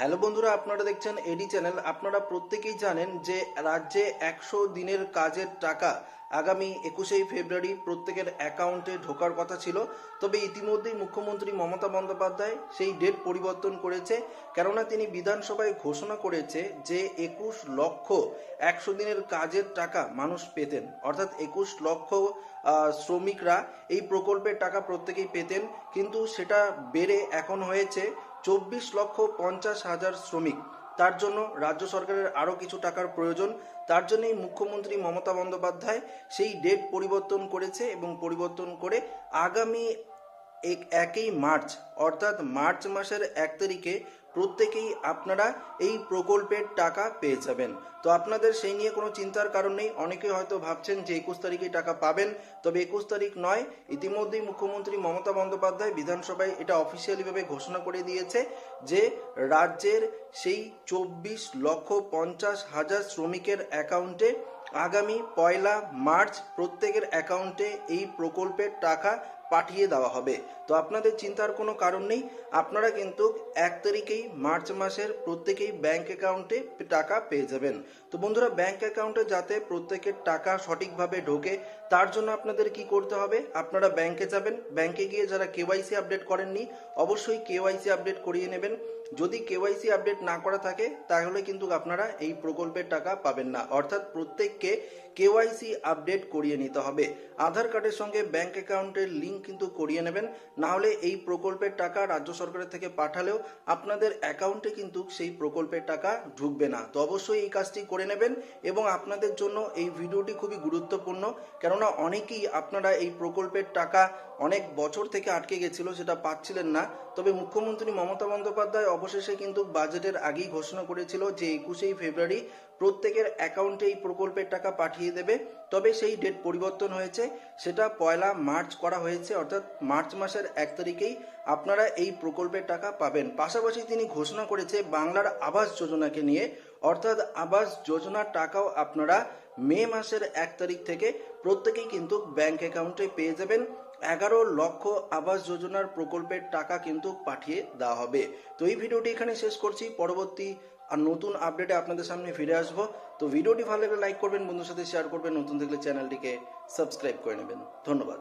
Hello বন্ধুরা, আপনারা দেখছেন এডি চ্যানেল। আপনারা প্রত্যেকেই জানেন যে রাজ্যে একশো দিনের কাজের টাকা আগামী একুশেই ফেব্রুয়ারি প্রত্যেকের অ্যাকাউন্টে ঢোকার কথা ছিল। তবে ইতিমধ্যেই মুখ্যমন্ত্রী মমতা বন্দ্যোপাধ্যায় সেই ডেট পরিবর্তন করেছে, কেননা তিনি বিধানসভায় ঘোষণা করেছে যে একুশ লক্ষ একশো দিনের কাজের টাকা মানুষ পেতেন। অর্থাৎ একুশ লক্ষ শ্রমিকরা এই প্রকল্পের টাকা প্রত্যেকেই পেতেন, কিন্তু সেটা বেড়ে এখন হয়েছে। চব্বিশ লক্ষ পঞ্চাশ হাজার শ্রমিক। তার জন্য রাজ্য সরকারের আরও কিছু টাকার প্রয়োজন। তার জন্যই মুখ্যমন্ত্রী মমতা বন্দ্যোপাধ্যায় সেই ডেট পরিবর্তন করেছে এবং পরিবর্তন করে আগামী এক একই মার্চ, অর্থাৎ মার্চ মাসের এক তারিখে প্রত্যেকেই আপনারা এই প্রকল্পের টাকা পেয়ে যাবেন। তো আপনাদের সেই নিয়ে কোনো চিন্তার কারণ নেই। অনেকে হয়তো ভাবছেন যে একুশ তারিখে টাকা পাবেন, তবে একুশ তারিখ নয়, ইতিমধ্যেই মুখ্যমন্ত্রী মমতা বন্দ্যোপাধ্যায় বিধানসভায় এটা অফিসিয়ালিভাবে ঘোষণা করে দিয়েছে যে রাজ্যের সেই চব্বিশ লক্ষ পঞ্চাশ হাজার শ্রমিকের অ্যাকাউন্টে আগামী পয়লা মার্চ প্রত্যেকের অ্যাকাউন্টে এই প্রকল্পের টাকা পাঠিয়ে দেওয়া হবে। তো আপনাদের চিন্তার কোনো কারণ নেই। আপনারা কিন্তু এক তারিখেই মার্চ মাসের প্রত্যেকেই ব্যাংক অ্যাকাউন্টে টাকা পেয়ে যাবেন। তো বন্ধুরা, ব্যাংক অ্যাকাউন্টে যাতে প্রত্যেকের টাকা সঠিকভাবে ঢোকে, তার জন্য আপনাদের কি করতে হবে? আপনারা ব্যাংকে যাবেন। ব্যাংকে গিয়ে যারা কেওয়াইসি আপডেট করেননি, অবশ্যই কেওয়াইসি আপডেট করিয়ে নেবেন। যদি কেওয়াইসি আপডেট না করা থাকে, তাহলে কিন্তু আপনারা এই প্রকল্পের টাকা পাবেন না। অর্থাৎ প্রত্যেককে কেওয়াইসি আপডেট করিয়ে নিতে হবে। আধার কার্ডের সঙ্গে ব্যাংক অ্যাকাউন্টের লিঙ্ক কিন্তু করিয়ে নেবেন। না হলে এই প্রকল্পের টাকা রাজ্য সরকারের থেকে পাঠালেও আপনাদের অ্যাকাউন্টে কিন্তু সেই প্রকল্পের টাকা ঢুকবে না। তো অবশ্যই এই কাজটি করে নেবেন এবং আপনাদের জন্য এই ভিডিওটি খুবই গুরুত্বপূর্ণ। কেননা অনেকেই আপনারা এই প্রকল্পের টাকা অনেক বছর থেকে আটকে গেছিল, সেটা পাচ্ছিলেন না। তবে মুখ্যমন্ত্রী মমতা বন্দ্যোপাধ্যায় অবশেষে কিন্তু বাজেটের আগেই ঘোষণা করেছিল যে একুশেই ফেব্রুয়ারি প্রত্যেকের অ্যাকাউন্টে এই প্রকল্পের টাকা পাঠিয়ে দেবে। তবে সেই ডেট পরিবর্তন হয়েছে, সেটা পয়লা মার্চ করা হয়েছে। অর্থাৎ মার্চ মাসের এক তারিখেই আপনারা এই প্রকল্পের টাকা পাবেন। পাশাপাশি তিনি ঘোষণা করেছে বাংলার আবাস যোজনাকে নিয়ে। অর্থাৎ আবাস যোজনার টাকাও আপনারা মে মাসের এক তারিখ থেকে প্রত্যেকেই কিন্তু ব্যাংক অ্যাকাউন্টে পেয়ে যাবেন। এগারো লক্ষ আবাস যোজনার প্রকল্পের টাকা কিন্তু পাঠিয়ে দেওয়া হবে। তো এই ভিডিওটি এখানে শেষ করছি। পরবর্তী আর নতুন আপডেটে আপনাদের সামনে ফিরে আসব। তো ভিডিওটি ভালো লাগলে লাইক করবেন, বন্ধুর সাথে শেয়ার করবেন। নতুন থাকলে চ্যানেলটিকে সাবস্ক্রাইব করে নেবেন। ধন্যবাদ।